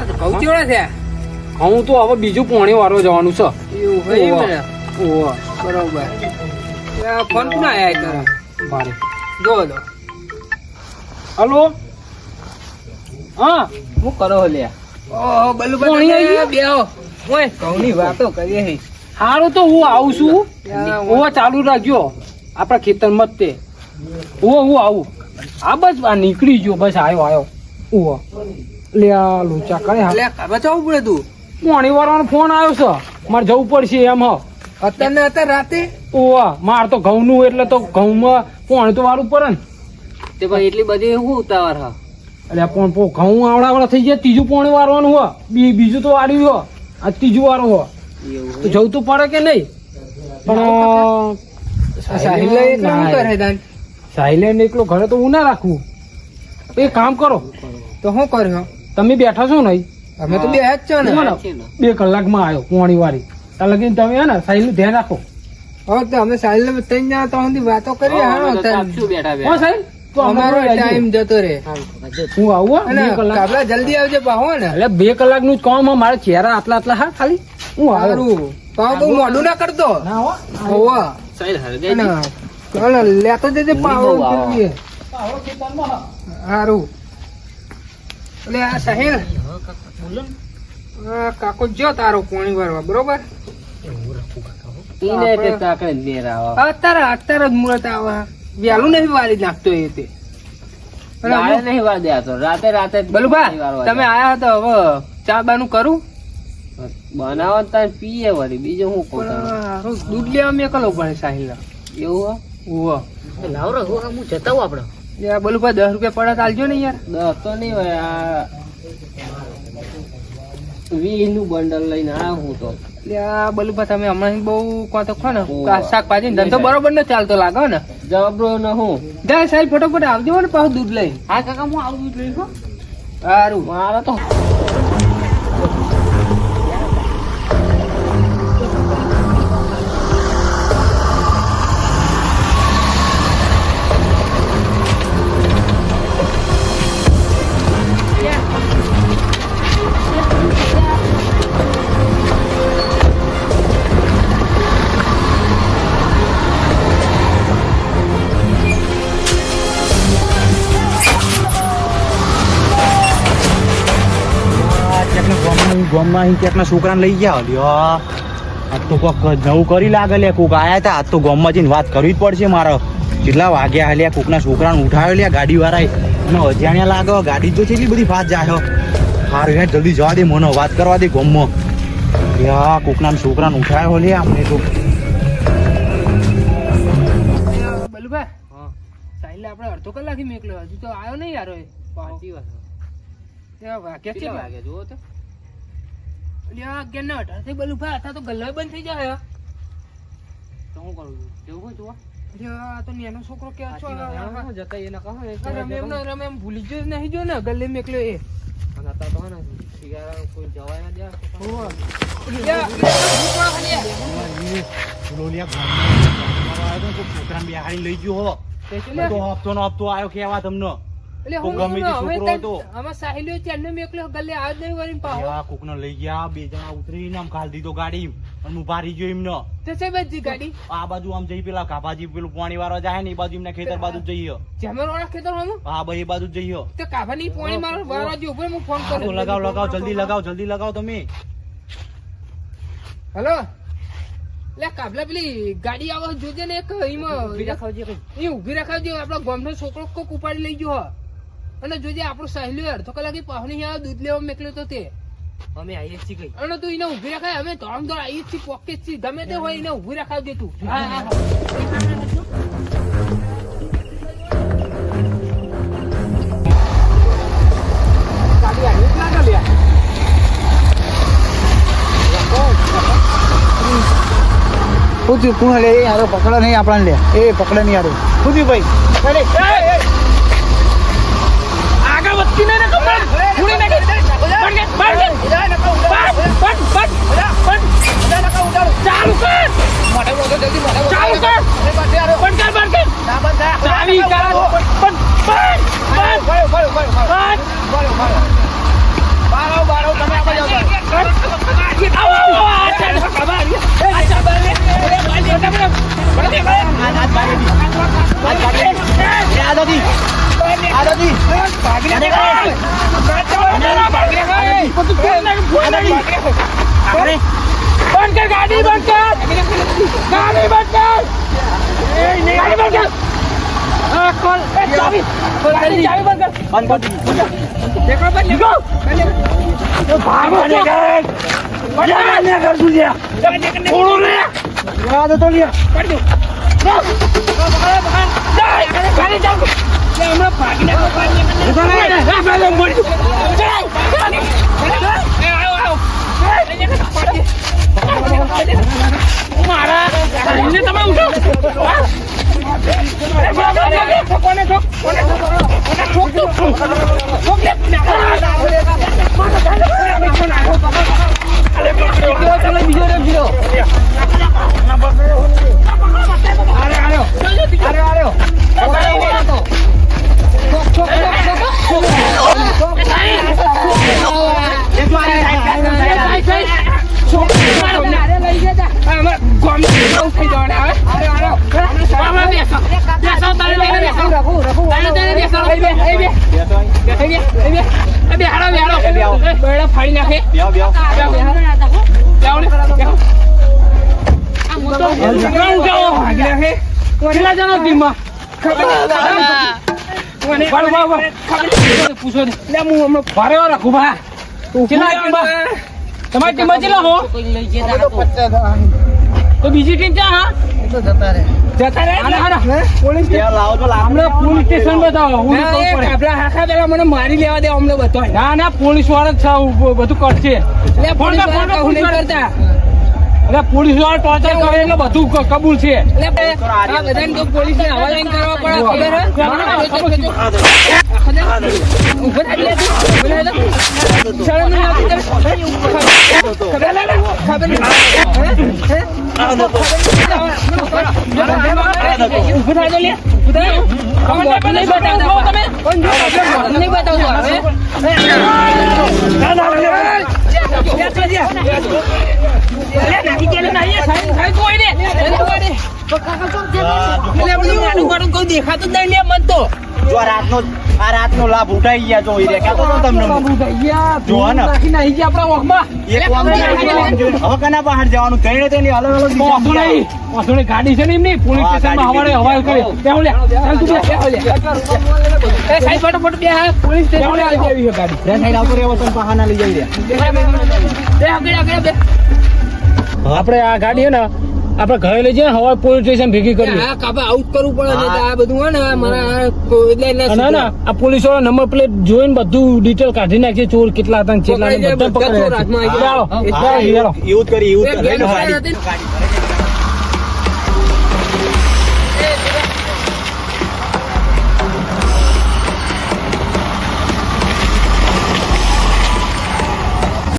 તાર ઘઉં હું તો હવે બીજું પોણી વારો જવાનું છે. એવું હોય એમ ઓવા. ને? ઓવા બરોબર. ફોન કોણ આયા તારા? મારે. જો દો હલો? હા? હું કરો લ્યા? ઓહો બલ્લુ કોણી આઈ બેહો. ઓય ઘઉંની વાતો કરીએ હી. સારું તો હું આવું છું. ઓવા ચાલુ રાખજો. આપણા ખેતરમાં જ તે. ઓવા હું આવું. આ બસ આ નીકળી ગયો. બસ આવ્યો આવ્યો ઓવા લે આ લોચા કરે હા. લે જવું પડે તું. પોણી વાળવાનો ફોન આવ્યો છે. મારે જવું પડશે એમ હ. અત્યારે ને અત્યારે રાતે? ઓવા માર તો ઘઉંનું એટલે તો ઘઉંમાં પોણી તો વાળું પડે ને. તે ભાઈ એટલી બધી શું ઉતાવળ હા? એટલે પણ પો ઘઉં આવડાવડા થઈ જાય ત્રીજું પોણી વારવાનું હો. બી બીજું તો વાળ્યું હો. આ ત્રીજું વાળું હો. તો જવું તો પડે કે નહીં? પણ સાહિલે એટલે એકલો ઘરે તો હું ના રાખવું એક કામ કરો. તો શું કર્યો તમે બેઠા છો ને અમે તો બે જ છો ને. બે કલાક કલાકમાં આવ્યો પોણી વાળી ત્યાં લગીને તમે હે ને સાહેબ ધ્યાન રાખો. હવે તો અમે સાહિલ ને ત્રણ જણા તો સુધી વાતો કરીએ હા તાન. હો અમારો અમારો ટાઈમ જતો રે હું આવું બે કલાક. જલ્દી આવજે પાહો ને. એટલે બે કલાકનું કામ મારા ચહેરા આટલા આટલા હા ખાલી. હું સારું. પાહો મોડું ના કરતો. ના હો. હોવા. લેતો જજે પાહો જોઈએ. એટલે આ સાહેલ. આ કાકો જો તારો પોણી ભરવા બરોબર? અત્યારે અત્યારે જ મુહૂર્ત આવે. વહેલું નહીં વાળી નાખતો એ તે. અને હું- રાતે રાતે બલુભા તમે આયા હતા હવે ચા બાનું કરું? બનાવો તાર પીએ વળી બીજું હું કહું દૂધ લેવા મેકલો પડે સાહિલ એવું હો? ઓવો યાર બલુભા દસ રૂપિયા પડે ચાલજો ને યાર. દસ તો નહીં હોય આ વીસનું બંડલ લઈને આ હું તો બલુભા તમે હમણાં બહુ કોતો ખો ને. શાકભાજી ધંધો બરોબર ન ચાલતો લાગે ને? જબરો ન હું. જાય સાહેબ ફટોફટ આવજો ને પાછું દૂધ લઈ હા કાકા હું આવું જોઈ હો. સારું. મારા તો ગામમાં ક્યાંકના છોકરાને લઈ ગયા. લ્યો આજ તો કોક નવું કરી લાગે લે કોક. આયા તા આજ તો ગામમાં જઈને વાત કરવી જ પડશે મારે. કેટલા વાગ્યા હાલ્યા કોકના છોકરાને ઉઠાવ્યો લ્યા ગાડી વાળા અને અજાણ્યા લાગે ગાડી તો કેટલી બધી ફાસ્ટ જાય સારું યાર જલ્દી જવા દે મને વાત કરવા દે ગામમાં. યા કોકના છોકરાને ઉઠાવ્યો લે આપણે તો. બલુભા સાહિલ આપણે અડધો કલાક મેકલો હજુ તો આવ્યો નહીં યાર પાંચ દિવસ સાચી છે. વાગ્યા કેટલા વાગે જુઓ તો. લ્યા અગિયાર ના અઢાર થઈ બલુભા હતા તો ગલ્લો બંધ થઈ જાય તો હું કરું? છું જેવું હોય જોવા લ્યા તો નાનો છોકરો કે છો? હું જતા એને કહો રમે એમ ને રમે એમ ભૂલી ગયો નહીં જો ને ગલ્લે મેકલો એ. અને તો ને સિગારા કોઈ જવાય ના દે છોકરાને બેહાડીને લઈ ગયો હો? તો હપ્તો નો હપ્તો આવ્યો કેવા તમને. એટલે હું ગમે તે છોકરો હતો. આમાં સાહિલ્યો ચારનો મેકલો ગલ્લે આજ નહીં વળીને પાહો. યા કોકને લઈ ગયા બે જણા ઉતરીને આમ ખાલી દીધો ગાડી. અને હું ભારી ગયો એમને. તો છે બધી ગાડી? આ બાજુ આમ જઈ પેલા કાભાજી પેલું પાણી વાળવા જાય ને એ બાજુ એમના ખેતર બાજુ જઈએ. જેમર વાળા ખેતર હા ભાઈ એ બાજુ જઈએ. તો કાભાની પોણી મારો વાળા જો ઊભો હું ફોન કરું. લગાવ લગાવ જલ્દી લગાવ જલ્દી લગાવ તમે. હેલો? લે કાબલા પેલી ગાડી આવે જોજે ને એક એમાં. ઊભી રાખવજે. એ ઊભી રખાવજો ગામનો છોકરો કોક ઉપાડી લઈ ગયો હો. અને જોજે આપણો સહેલો અડધો કલાકે પાહણી આવે દૂધ લેવા મેકલ્યો તો તે. અમે આવીએ છીએ કઈ. અને તું એને ઊભી રખાય અમે ધોમ ધોમ આવીએ જ છીએ પોકે છીએ. ગમે તે હોય એને ઊભી રખાવજે તું. હા, હા, થયું? કોણ લે યારો પકડો નહીં આપણને લે એ પકડો નહીં યારો શું ભાઈ? નહીં ને કપડાં. ઉડી નાખી. બંધ કર, બંધ કર. આ કોલ એ ચાવી ગાડી ચાવી બંધ કર બંધ કરી દેખો બંધ નીકળો ભાગો ને કર મજા ને કર તું થોડું લે આદો તો લ્યા કરી દો હમણાં ભાગીને મારા તમે ઉઠો ફાડી નાખે કેટલા જણો ટીમમાં. પૂછો ભારે રાખું, ભા. કેટલા ટીમમાં? તમારી ટીમમાં કેટલા હો તો બીજી ટીમ ક્યાં હા જતા રહે પોલીસ પોલીસ સ્ટેશન બતાવો હું મને મારી લેવા દે અમને બતાવો. ના ના પોલીસવાળા જ બધું કરશે. ફોન કર, એટલે પોલીસવાળા ટોર્ચર કરે એટલે બધું કબૂલ છે. પોલીસ ને હવાલે કરવા પડે ખબર નહીં થાય લે. તું. ઊભો થાય તો. શરમ નહીં લે દેખાતું જ નહીં મન તો જો આ રાતનો આ રાતનો લાભ ઉઠાઈ ગયા જો રે તો તમને જોવો ને. નાખી ગયા આપણા ઓખમાં એક ઓખમાં હવે કના બહાર જવાનું ત્રણે ત્રણે અલગ અલગ દિશામાં નહીં. વાંધો ગાડી છે ને એમની પોલીસ સ્ટેશનમાં હવારે છે. કરે ત્યાં લે ચાલ તું લે. એ સાહેબ ફટાફટ બે હા પોલીસ સ્ટેશન આવી આવી છે ગાડી રે સાઈડ આવતો રહેવો તમે બહાના લઈ જઈ રહ્યા બે આગળ આગળ બે આપણે આ ગાડી હે ને આપણે ઘરે લઈ જઈએ હવા પોલીસ સ્ટેશન ભેગી કરી હા કાપા આઉટ કરવું પડે ને આ બધું હોય ને મારા એટલે ના ના આ પોલીસવાળા નંબર પ્લેટ જોઈને બધું ડિટેલ કાઢી નાખીએ ચોર કેટલા હતા કેટલા બધા. એવું કરી એવું કરી.